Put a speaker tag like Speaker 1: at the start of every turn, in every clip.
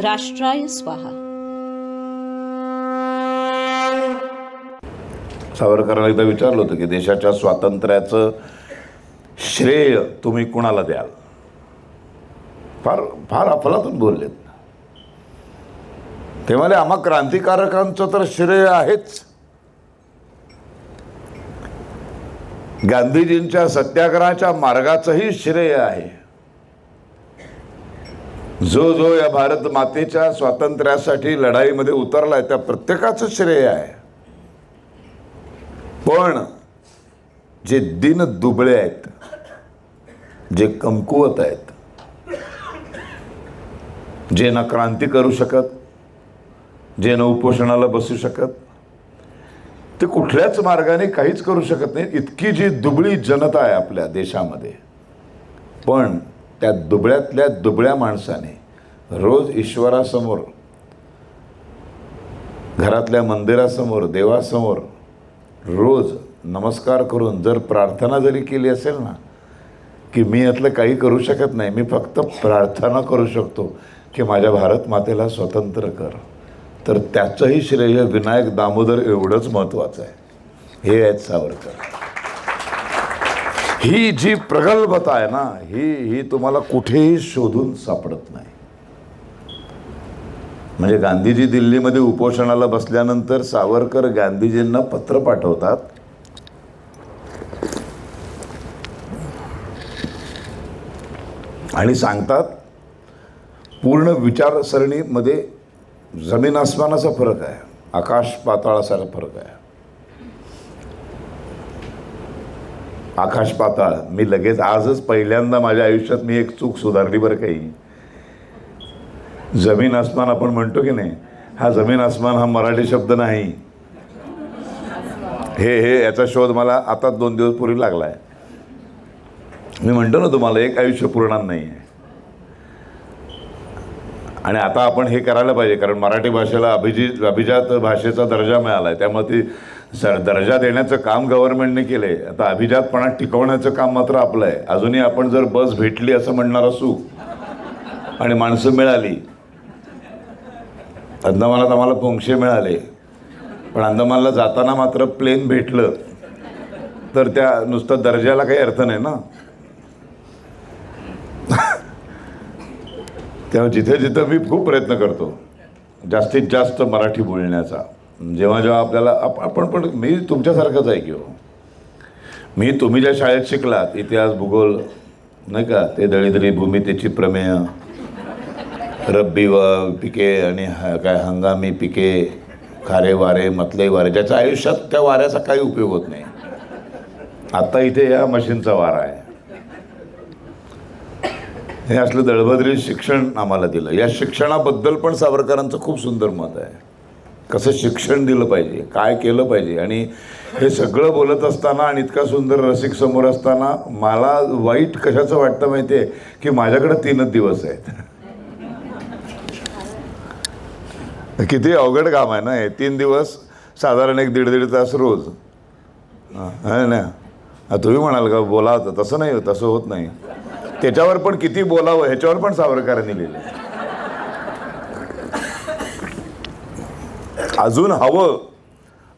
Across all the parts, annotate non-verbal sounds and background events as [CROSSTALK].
Speaker 1: राष्ट्राय स्वाहा.
Speaker 2: सावरकरांना एकदा विचारलं होतं की देशाच्या स्वातंत्र्याचं श्रेय तुम्ही कुणाला द्याल? फार फार अफलातून बोललेत. ते म्हणाले आम्हा क्रांतिकारकांचं तर श्रेय आहेच. गांधीजींच्या सत्याग्रहाच्या मार्गाचंही श्रेय आहे. जो जो या भारत मातेच्या स्वातंत्र्यासाठी लढाईमध्ये उतरलाय त्या प्रत्येकाचं श्रेय आहे. पण जे दिन दुबळे आहेत जे कमकुवत आहेत जे ना क्रांती करू शकत जे ना उपोषणाला बसू शकत ते कुठल्याच मार्गाने काहीच करू शकत नाही इतकी जी दुबळी जनता आहे आपल्या देशामध्ये. पण त्या दुबळ्यातल्या दुबळ्या माणसाने रोज ईश्वरासमोर घरातल्या मंदिरासमोर देवासमोर रोज नमस्कार करून जर प्रार्थना जरी केली असेल ना की मी यातलं काही करू शकत नाही मी फक्त प्रार्थना करू शकतो की माझ्या भारत मातेला स्वतंत्र कर. तर त्याचंही श्रेय विनायक दामोदर एवढंच महत्त्वाचं आहे. हे आहेत सावरकर. ही जी प्रगल्भता आहे ना ही ही तुम्हाला कुठेही शोधून सापडत नाही. म्हणजे गांधीजी दिल्लीमध्ये उपोषणाला बसल्यानंतर सावरकर गांधीजींना पत्र पाठवतात आणि सांगतात पूर्ण विचारसरणीमध्ये जमीन आसमानाचा फरक आहे आकाश पाताळासारखा फरक आहे. आकाश पाताळ. मी लगेच आजच पहिल्यांदा माझ्या आयुष्यात मी एक चूक सुधारली बरं काही. जमीन आसमान आपण म्हणतो की नाही हा जमीन आसमान हा मराठी शब्द नाही. हे हे याचा शोध मला आता दोन दिवस पूर्वी लागला आहे मी म्हणतो ना तुम्हाला एक आयुष्य पुरणार नाही आहे आणि आता आपण हे करायला पाहिजे कारण मराठी भाषेला अभिजित अभिजात भाषेचा दर्जा मिळाला आहे त्यामुळे ती सर दर्जा देण्याचं काम गव्हर्नमेंटने केलं आहे आता अभिजातपणा टिकवण्याचं काम मात्र आपलं आहे. अजूनही आपण जर बस भेटली असं म्हणणार असू आणि माणसं मिळाली अंदमानात आम्हाला पोंक्षे मिळाले. पण अंदमानला जाताना मात्र प्लेन भेटलं तर त्या नुसतं दर्जाला काही अर्थ नाही ना? [LAUGHS] तेव्हा जिथे जिथं मी खूप प्रयत्न करतो जास्तीत जास्त मराठी बोलण्याचा. जेव्हा जेव्हा आपल्याला आपण पण मी तुमच्यासारखंच आहे की हो. मी तुम्ही ज्या शाळेत शिकलात इतिहास भूगोल नाही का ते दळीदळी भूमितेची प्रमेय रब्बी व पिके आणि ह काय हंगामी पिके खारे वारे मतले वारे ज्याच्या आयुष्यात त्या वाऱ्याचा काही उपयोग होत नाही. आता इथे या मशीनचा वारा आहे. हे असलं दळभद्री शिक्षण आम्हाला दिलं. या शिक्षणाबद्दल पण सावरकरांचं खूप सुंदर मत आहे. कसं शिक्षण दिलं पाहिजे काय केलं पाहिजे? आणि हे सगळं बोलत असताना आणि इतका सुंदर रसिक समोर असताना मला वाईट कशाचं वाटतं माहिती आहे की माझ्याकडे तीनच दिवस आहेत. किती अवघड काम आहे ना हे. तीन दिवस साधारण एक दीड दीड तास रोज. आहे है ना? तुम्ही म्हणाल का बोला होतं. तसं नाही तसं होत नाही. त्याच्यावर पण किती बोलावं ह्याच्यावर पण सावरकरांनी लिहिले अजून हवं.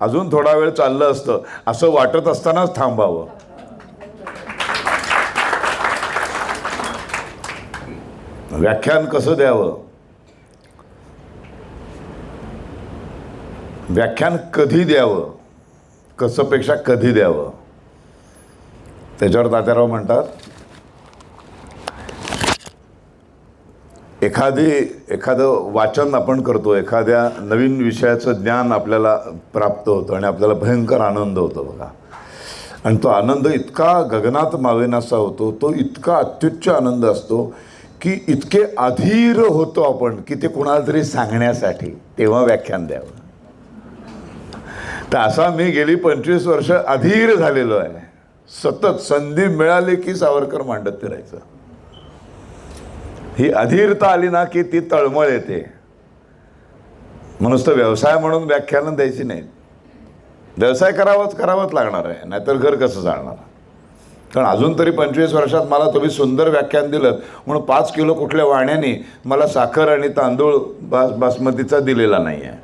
Speaker 2: अजून थोडा वेळ चाललं असतं. असं वाटत असतानाच थांबावं. व्याख्यान कसं द्यावं? व्याख्यान कधी द्यावं? कसंपेक्षा कधी द्यावं? त्याच्यावर तात्याराव म्हणतात एखादी एखादं वाचन आपण करतो एखाद्या नवीन विषयाचं ज्ञान आपल्याला प्राप्त होतं आणि आपल्याला भयंकर आनंद होतो बघा. आणि तो आनंद इतका गगनात मावेनासा होतो तो इतका अत्युच्च आनंद असतो की इतके अधीर होतो आपण की ते कुणाला तरी सांगण्यासाठी तेव्हा व्याख्यान द्यावं. तर असा मी गेली पंचवीस वर्ष अधीर झालेलो आहे. सतत संधी मिळाली की सावरकर मांडत फिरायचं. ही अधीरता आली ना की ती तळमळ येते. म्हणून तर व्यवसाय म्हणून व्याख्यानं द्यायची नाहीत. व्यवसाय करावाच करावाच लागणार आहे. नाहीतर घर कसं चालणार? कारण अजून तरी पंचवीस वर्षात मला तुम्ही सुंदर व्याख्यान दिलं. म्हणून पाच किलो कुठल्या वाण्याने मला साखर आणि तांदूळ बास बासमतीचा दिलेला नाही आहे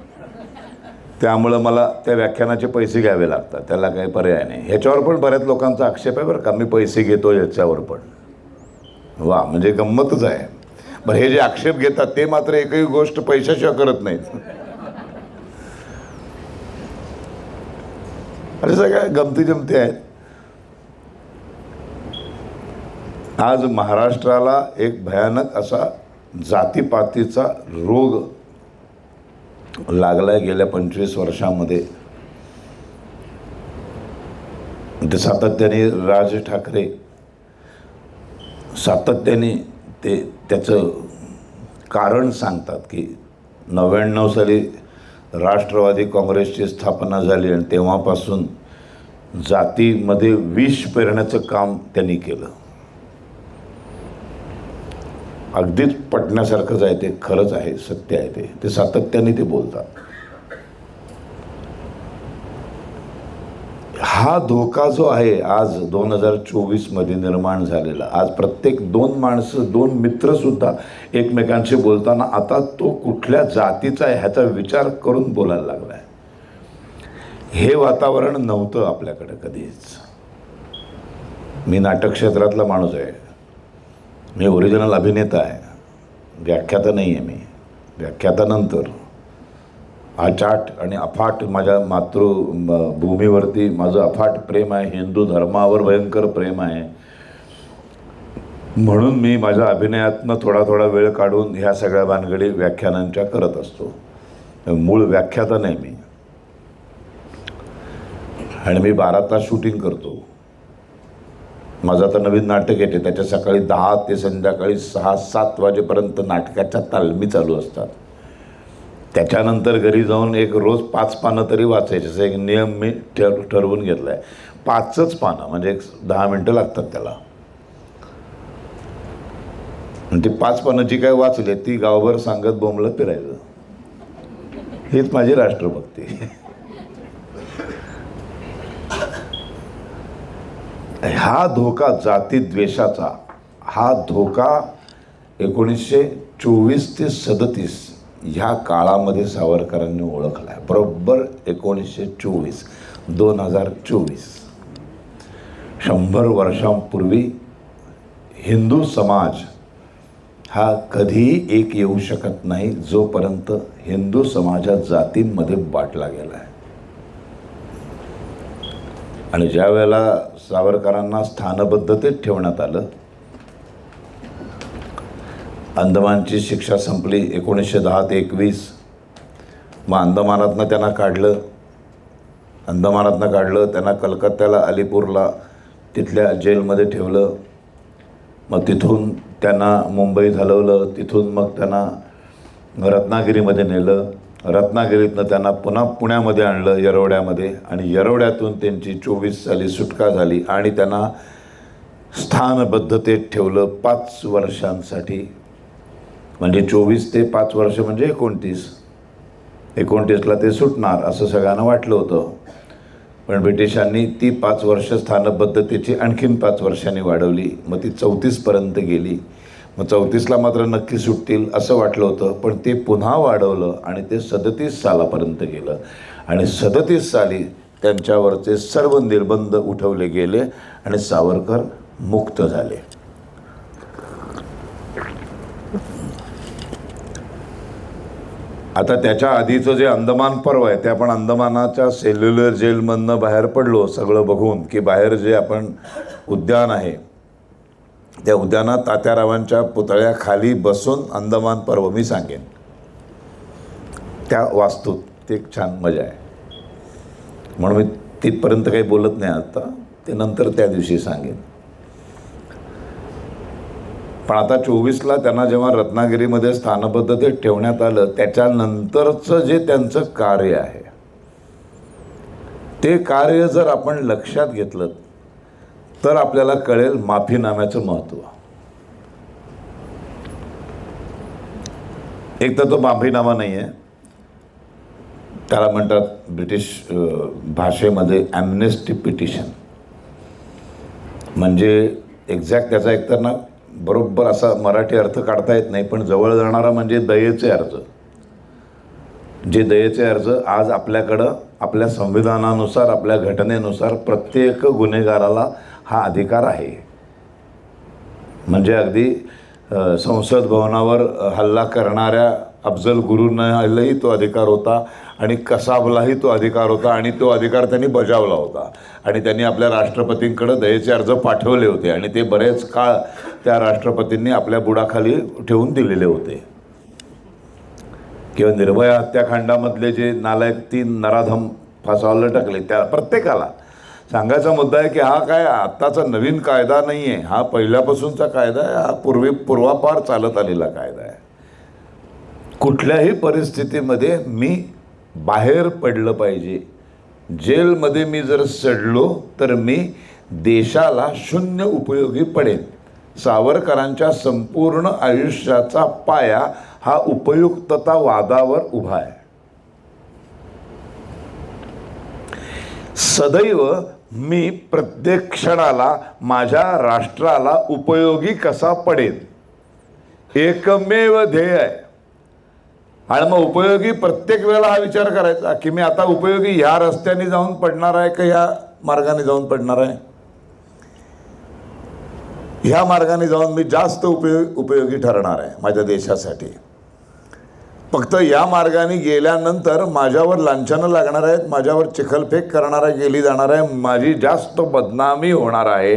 Speaker 2: त्यामुळं मला त्या व्याख्यानाचे पैसे घ्यावे लागतात. त्याला काही पर्याय नाही. ह्याच्यावर पण बऱ्याच लोकांचा आक्षेप आहे बरं का. मी पैसे घेतो याच्यावर पण. वा म्हणजे गंमतच आहे. बरं हे जे आक्षेप घेतात ते मात्र एकही गोष्ट पैशाशिवाय करत नाहीत. अरे सगळ्या गमती जमती आहेत. आज महाराष्ट्राला एक भयानक असा जातीपातीचा रोग लागलाय गेल्या पंचवीस वर्षामध्ये. ते सातत्याने राज ठाकरे सातत्याने ते त्याचं कारण सांगतात की नव्याण्णव साली राष्ट्रवादी काँग्रेसची स्थापना झाली आणि तेव्हापासून जातीमध्ये विष पेरण्याचं काम त्यांनी केलं. अगदीच पटण्यासारखंच आहे ते खरंच आहे सत्य आहे ते. ते सातत्याने ते बोलतात. हा धोका जो आहे आज दोन हजार चोवीसमध्ये निर्माण झालेला. आज प्रत्येक दोन माणसं दोन मित्रसुद्धा एकमेकांशी बोलताना आता तो कुठल्या जातीचा आहे ह्याचा विचार करून बोलायला लागला आहे हे वातावरण नव्हतं आपल्याकडे कधीच. मी नाटक क्षेत्रातला माणूस आहे. मी ओरिजिनल अभिनेता आहे. व्याख्याता नाही आहे मी व्याख्यातानंतर आचाट आणि अफाट माझ्या मातृ भूमीवरती माझं अफाट प्रेम आहे हिंदू धर्मावर भयंकर प्रेम आहे. म्हणून मी माझ्या अभिनयातनं थोडा थोडा वेळ काढून ह्या सगळ्या भानगडी व्याख्यानांच्या करत असतो. मूळ व्याख्याता नाही मी. आणि मी बारा तास शूटिंग करतो. माझं आता नवीन नाटक येते त्याच्या सकाळी दहा ते संध्याकाळी सहा सात वाजेपर्यंत नाटकाच्या तालमी चालू असतात. त्याच्यानंतर घरी जाऊन एक रोज पाच पानं तरी वाचायचे. असं एक नियम मी ठर ठरवून घेतला आहे पाचच पानं म्हणजे एक दहा मिनटं लागतात त्याला. ती पाच पानं जी काय वाचली ती गावभर सांगत बोंबलत फिरायचं. हीच माझी राष्ट्रभक्ती. हा धोका जातीद्वेषाचा हा धोका एकोणीसशे चोवीस ते सदतीस ह्या काळामध्ये सावरकरांनी ओळखला आहे बरोबर एकोणीसशे चोवीस दोन हजार चोवीस. शंभर वर्षांपूर्वी हिंदू समाज हा कधीही एक येऊ शकत नाही जोपर्यंत हिंदू समाजात जातींमध्ये बाटला गेला आहे आणि ज्या वेळेला सावरकरांना स्थानबद्धतेत ठेवण्यात आलं अंदमानची शिक्षा संपली एकोणीसशे दहा ते एकवीस. मग अंदमानातनं त्यांना काढलं. अंदमानातनं काढलं त्यांना कलकत्त्याला अलीपूरला तिथल्या जेलमध्ये ठेवलं. मग तिथून त्यांना मुंबईत हलवलं तिथून मग त्यांना रत्नागिरीमध्ये नेलं. रत्नागिरीतनं त्यांना पुन्हा पुण्यामध्ये आणलं येरवड्यामध्ये. आणि येरवड्यातून त्यांची चोवीस साली सुटका झाली आणि त्यांना स्थानबद्धतेत ठेवलं पाच वर्षांसाठी. म्हणजे चोवीस ते पाच वर्ष म्हणजे एकोणतीस. एकोणतीसला ते सुटणार असं सगळ्यांना वाटलं होतं. पण ब्रिटिशांनी ती पाच वर्ष स्थानबद्धतेची आणखीन पाच वर्षांनी वाढवली. मग ती चौतीसपर्यंत गेली. मग चौतीसला मात्र नक्की सुटतील असं वाटलं होतं. पण ते पुन्हा वाढवलं आणि ते सदतीस सालापर्यंत गेलं. आणि सदतीस साली त्यांच्यावरचे सर्व निर्बंध उठवले गेले आणि सावरकर मुक्त झाले. आता त्याच्या आधीचं जे अंदमान पर्व आहे ते आपण अंदमानाच्या सेल्युलर जेलमधनं बाहेर पडलो सगळं बघून की बाहेर जे आपण उद्यान आहे त्या उद्यानात तात्यारावांच्या पुतळ्याखाली बसून अंदमान पर्व मी सांगेन. त्या वास्तूत ते एक छान मजा आहे. म्हणून मी तिथपर्यंत काही बोलत नाही आता ते नंतर त्या दिवशी सांगेन. पण आता चोवीसला त्यांना जेव्हा रत्नागिरीमध्ये स्थानबद्धतेत ठेवण्यात आलं त्याच्यानंतरचं जे त्यांचं कार्य आहे. ते कार्य जर आपण लक्षात घेतलं तर आपल्याला कळेल माफीनाम्याचं महत्त्व एक तर तो माफीनामा नाही आहे त्याला म्हणतात ब्रिटिश भाषेमध्ये ॲमनेस्टी पिटिशन म्हणजे एक्झॅक्ट त्याचा एकतर ना बरोबर असा मराठी अर्थ काढता येत नाही पण जवळ जाणारा म्हणजे दयेचे अर्ज. जे दयेचे अर्ज आज आपल्याकडं आपल्या संविधानानुसार आपल्या घटनेनुसार प्रत्येक गुन्हेगाराला हा अधिकार आहे. म्हणजे अगदी संसद भवनावर हल्ला करणाऱ्या अफजल गुरुंनाही तो अधिकार होता आणि कसाबलाही तो अधिकार होता आणि तो अधिकार त्यांनी बजावला होता. आणि त्यांनी आपल्या राष्ट्रपतींकडे दयेचे अर्ज पाठवले होते आणि ते बरेच काळ त्या राष्ट्रपतींनी आपल्या बुडाखाली ठेवून दिलेले होते. किंवा निर्भया हत्याकांडामधले जे नालायक तीन नराधम फासावला टाकले. त्या प्रत्येकाला. सांगायचा मुद्दा आहे की हा काय आत्ताचा नवीन कायदा नाही आहे हा पहिल्यापासूनचा कायदा आहे. हा पूर्वी पूर्वापार चालत आलेला कायदा आहे. कुठल्याही परिस्थितीमध्ये मी बाहेर पडलं पाहिजे. जेलमध्ये मी जर सडलो तर मी देशाला शून्य उपयोगी पडेन. सावरकरांच्या संपूर्ण आयुष्याचा पाया हा उपयुक्तता वादावर उभा आहे. सदैव मी प्रत्येक क्षणाला माझ्या राष्ट्राला उपयोगी कसा पडेल एकमेव ध्येय आहे. आणि मग उपयोगी प्रत्येक वेळेला हा विचार करायचा की मी आता उपयोगी ह्या रस्त्याने जाऊन पडणार आहे का ह्या मार्गाने जाऊन पडणार आहे? ह्या मार्गाने जाऊन मी जास्त उपयोग उपयोगी ठरणार आहे माझ्या देशासाठी. फक्त या मार्गाने गेल्यानंतर माझ्यावर लांछनं लागणार आहेत माझ्यावर चिखलफेक करणार आहे गेली जाणार आहे माझी जास्त बदनामी होणार आहे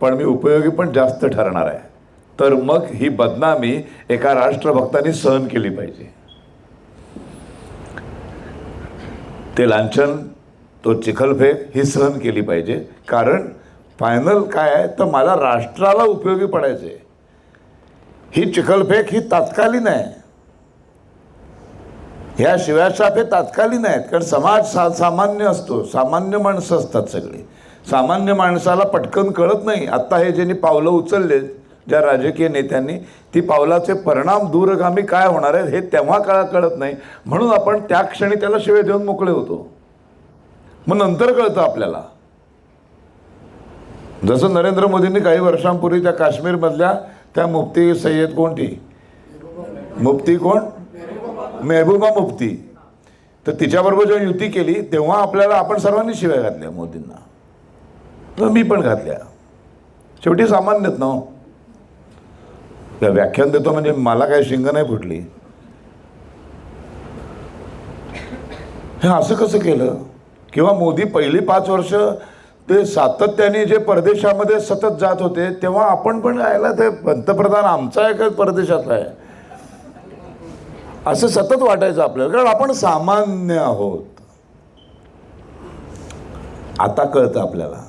Speaker 2: पण मी उपयोगी पण जास्त ठरणार आहे. तर मग ही बदनामी एका राष्ट्रभक्तांनी सहन केली पाहिजे. ते लांछन तो चिखलफेक ही सहन केली पाहिजे. कारण फायनल काय आहे तर मला राष्ट्राला उपयोगी पडायचे. ही चिखलफेक ही तात्कालीन आहे. ह्या शिव्याशाप हे तात्कालीन आहेत कारण समाज सा सामान्य असतो सामान्य माणसं असतात सगळी. सामान्य माणसाला पटकन कळत नाही. आत्ता हे ज्यांनी पावलं उचलले ज्या राजकीय नेत्यांनी ती पावलाचे परिणाम दूरगामी काय होणार आहेत हे तेव्हा काळा कळत नाही. म्हणून आपण त्या क्षणी त्याला शिवे देऊन मोकळे होतो. मग नंतर कळतं आपल्याला. जसं नरेंद्र मोदींनी काही वर्षांपूर्वी त्या काश्मीरमधल्या त्या मुफ्ती सय्यद कोणती? मुफ्ती कोण? मेहबूबा मुफ्ती. तर तिच्याबरोबर जेव्हा युती केली तेव्हा आपल्याला आपण सर्वांनी शिव्या घातल्या मोदींना. तर मी पण घातल्या. शेवटी सामान्यतः ना हो. त्या व्याख्यान देतो म्हणजे मला काय शिंग नाही फुटली. हे असं कसं केलं? किंवा मोदी पहिली पाच वर्ष ते सातत्याने जे परदेशामध्ये सतत जात होते तेव्हा आपण पण यायला ते पंतप्रधान आमचा एकच परदेशातला आहे. असं सतत वाटायचं आपल्याला कारण आपण सामान्य आहोत. आता कळतं आपल्याला.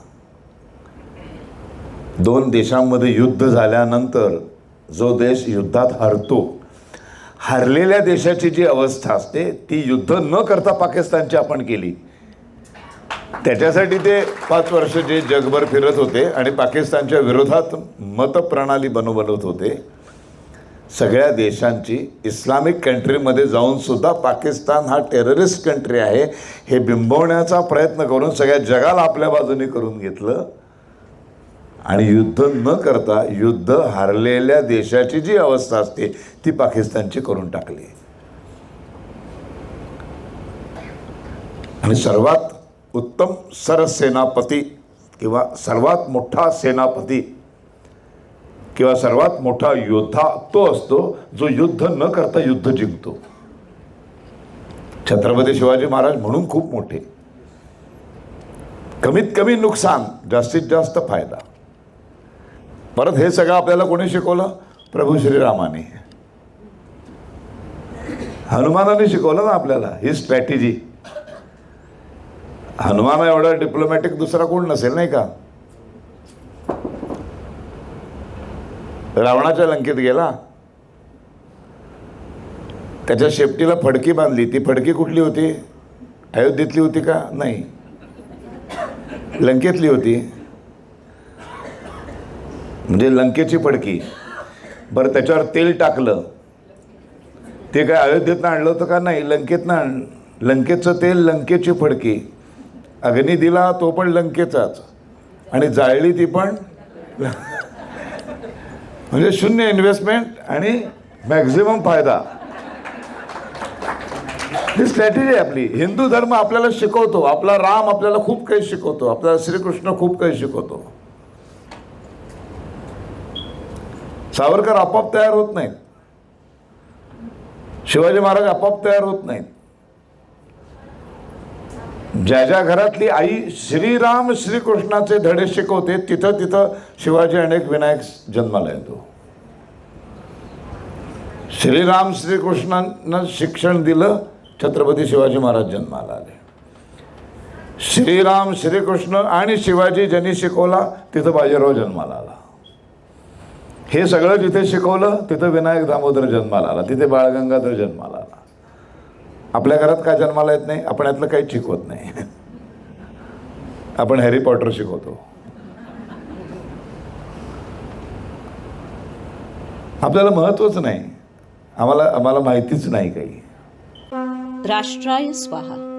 Speaker 2: दोन देशांमध्ये युद्ध झाल्यानंतर जो देश युद्धात हरतो हरलेल्या देशाची जी अवस्था असते ती युद्ध न करता पाकिस्तानची आपण केली. त्याच्यासाठी ते पाच वर्ष जे जगभर फिरत होते आणि पाकिस्तानच्या विरोधात मतप्रणाली बनवत होते सगळ्या देशांची इस्लामिक कंट्रीमध्ये जाऊन सुद्धा पाकिस्तान हा टेररिस्ट कंट्री आहे हे बिंबवण्याचा प्रयत्न करून सगळ्या जगाला आपल्या बाजूने करून घेतलं. आणि युद्ध न करता युद्ध हारलेल्या देशाची जी अवस्था असते ती पाकिस्तानची करून टाकली. आणि सर्वात उत्तम सरसेनापती किंवा सर्वात मोठा सेनापती किंवा सर्वात मोठा योद्धा तो असतो जो युद्ध न करता युद्ध जिंकतो. छत्रपती शिवाजी महाराज म्हणून खूप मोठे. कमीत कमी नुकसान जास्तीत जास्त फायदा. परत हे सगळं आपल्याला कोणी शिकवलं? प्रभू श्रीरामाने. हनुमानाने शिकवलं ना आपल्याला ही स्ट्रॅटेजी हनुमान एवढा डिप्लोमॅटिक दुसरा कोण नसेल नाही का? रावणाच्या लंकेत गेला. त्याच्या शेपटीला फडकी बांधली. ती फडकी कुठली होती? अयोध्येतली होती का? नाही. लंकेतली होती. म्हणजे लंकेची फडकी. बरं त्याच्यावर तेल टाकलं. ते काय अयोध्येतनं आणलं होतं का? नाही लंकेतनं आण लंकेचं तेल लंकेची फडकी. अग्नी दिला तो पण लंकेचाच. आणि जाळली ती पण म्हणजे शून्य इन्व्हेस्टमेंट आणि मॅक्झिमम फायदा. ही स्ट्रॅटेजी आपली. हिंदू धर्म आपल्याला शिकवतो. आपला राम आपल्याला खूप काही शिकवतो. आपला श्रीकृष्ण खूप काही शिकवतो. सावरकर आपोआप तयार होत नाहीत. शिवाजी महाराज आपोआप तयार होत नाहीत. ज्या ज्या घरातली आई श्रीराम श्रीकृष्णाचे धडे शिकवते तिथं तिथं शिवाजी अनेक विनायक जन्माला येतो. श्रीराम श्रीकृष्णांना शिक्षण दिलं छत्रपती शिवाजी महाराज जन्माला आले. श्रीराम श्रीकृष्ण आणि शिवाजी ज्यांनी शिकवला तिथं बाजीराव जन्माला आला. हे सगळं जिथे शिकवलं तिथं विनायक दामोदर जन्माला आला तिथे बाळगंगाधर जन्माला आला. आपल्या घरात काय जन्माला येत नाही आपण यातलं काहीच शिकवत नाही. आपण हॅरी पॉटर शिकवतो. आपल्याला महत्वच नाही. आम्हाला आम्हाला माहितीच नाही काही.
Speaker 1: राष्ट्राय स्वाहा.